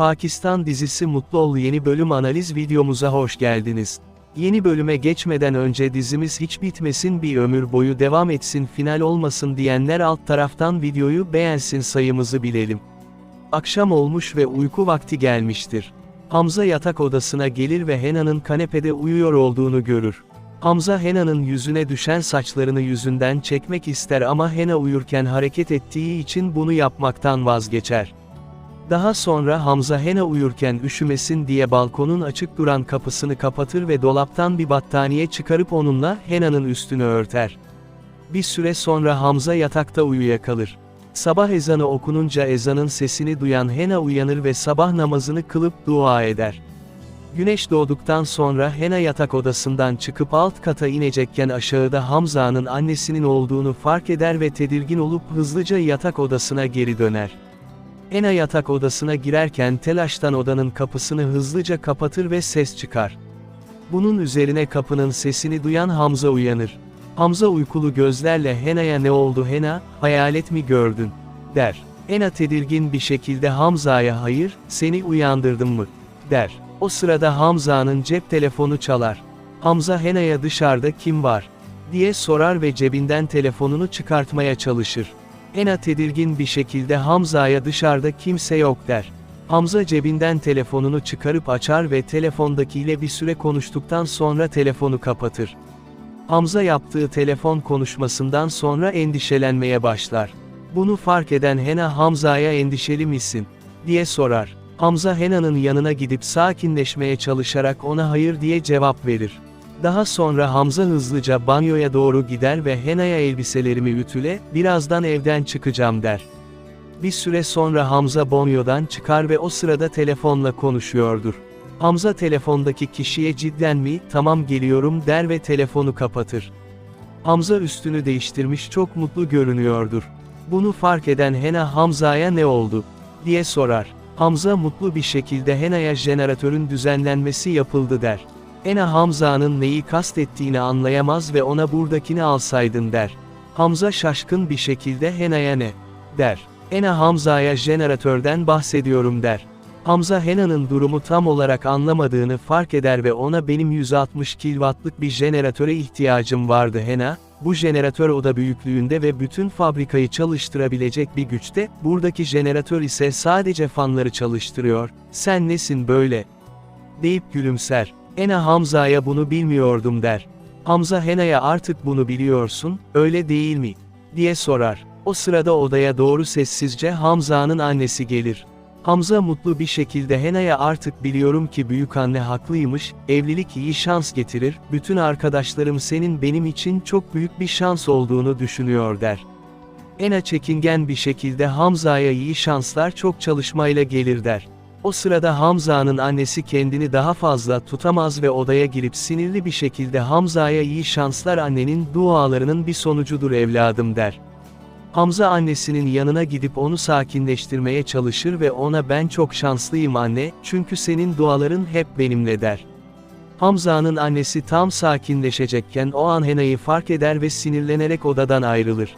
Pakistan dizisi Mutlu Ol yeni bölüm analiz videomuza hoş geldiniz. Yeni bölüme geçmeden önce dizimiz hiç bitmesin bir ömür boyu devam etsin final olmasın diyenler alt taraftan videoyu beğensin sayımızı bilelim. Akşam olmuş ve uyku vakti gelmiştir. Hamza yatak odasına gelir ve Hena'nın kanepede uyuyor olduğunu görür. Hamza Hena'nın yüzüne düşen saçlarını yüzünden çekmek ister ama Hena uyurken hareket ettiği için bunu yapmaktan vazgeçer. Daha sonra Hamza Hena uyurken üşümesin diye balkonun açık duran kapısını kapatır ve dolaptan bir battaniye çıkarıp onunla Hena'nın üstünü örter. Bir süre sonra Hamza yatakta uyuyakalır. Sabah ezanı okununca ezanın sesini duyan Hena uyanır ve sabah namazını kılıp dua eder. Güneş doğduktan sonra Hena yatak odasından çıkıp alt kata inecekken aşağıda Hamza'nın annesinin olduğunu fark eder ve tedirgin olup hızlıca yatak odasına geri döner. Hena yatak odasına girerken telaştan odanın kapısını hızlıca kapatır ve ses çıkar. Bunun üzerine kapının sesini duyan Hamza uyanır. Hamza uykulu gözlerle Hena'ya ne oldu Hena, hayalet mi gördün, der. Hena tedirgin bir şekilde Hamza'ya hayır, seni uyandırdım mı, der. O sırada Hamza'nın cep telefonu çalar. Hamza Hena'ya dışarıda kim var, diye sorar ve cebinden telefonunu çıkartmaya çalışır. Hena tedirgin bir şekilde Hamza'ya dışarıda kimse yok der. Hamza cebinden telefonunu çıkarıp açar ve telefondakiyle bir süre konuştuktan sonra telefonu kapatır. Hamza yaptığı telefon konuşmasından sonra endişelenmeye başlar. Bunu fark eden Hena Hamza'ya endişeli misin? diye sorar. Hamza Hena'nın yanına gidip sakinleşmeye çalışarak ona hayır diye cevap verir. Daha sonra Hamza hızlıca banyoya doğru gider ve Hena'ya elbiselerimi ütüle, birazdan evden çıkacağım der. Bir süre sonra Hamza banyodan çıkar ve o sırada telefonla konuşuyordur. Hamza telefondaki kişiye cidden mi, tamam geliyorum der ve telefonu kapatır. Hamza üstünü değiştirmiş çok mutlu görünüyordur. Bunu fark eden Hena Hamza'ya ne oldu? diye sorar. Hamza mutlu bir şekilde Hena'ya jeneratörün düzenlenmesi yapıldı der. Hena Hamza'nın neyi kastettiğini anlayamaz ve ona buradakini alsaydın der. Hamza şaşkın bir şekilde Hena'ya ne? der. Hena Hamza'ya jeneratörden bahsediyorum der. Hamza Hena'nın durumu tam olarak anlamadığını fark eder ve ona benim 160 kW'lık bir jeneratöre ihtiyacım vardı Hena, bu jeneratör oda büyüklüğünde ve bütün fabrikayı çalıştırabilecek bir güçte, buradaki jeneratör ise sadece fanları çalıştırıyor, sen nesin böyle? deyip gülümser. Hena Hamza'ya bunu bilmiyordum der. Hamza Hena'ya artık bunu biliyorsun, öyle değil mi? diye sorar. O sırada odaya doğru sessizce Hamza'nın annesi gelir. Hamza mutlu bir şekilde Hena'ya artık biliyorum ki büyük anne haklıymış, evlilik iyi şans getirir, bütün arkadaşlarım senin benim için çok büyük bir şans olduğunu düşünüyor der. Hena çekingen bir şekilde Hamza'ya iyi şanslar çok çalışmayla gelir der. O sırada Hamza'nın annesi kendini daha fazla tutamaz ve odaya girip sinirli bir şekilde Hamza'ya iyi şanslar annenin dualarının bir sonucudur evladım der. Hamza annesinin yanına gidip onu sakinleştirmeye çalışır ve ona ben çok şanslıyım anne, çünkü senin duaların hep benimle der. Hamza'nın annesi tam sakinleşecekken o an Hena'yı fark eder ve sinirlenerek odadan ayrılır.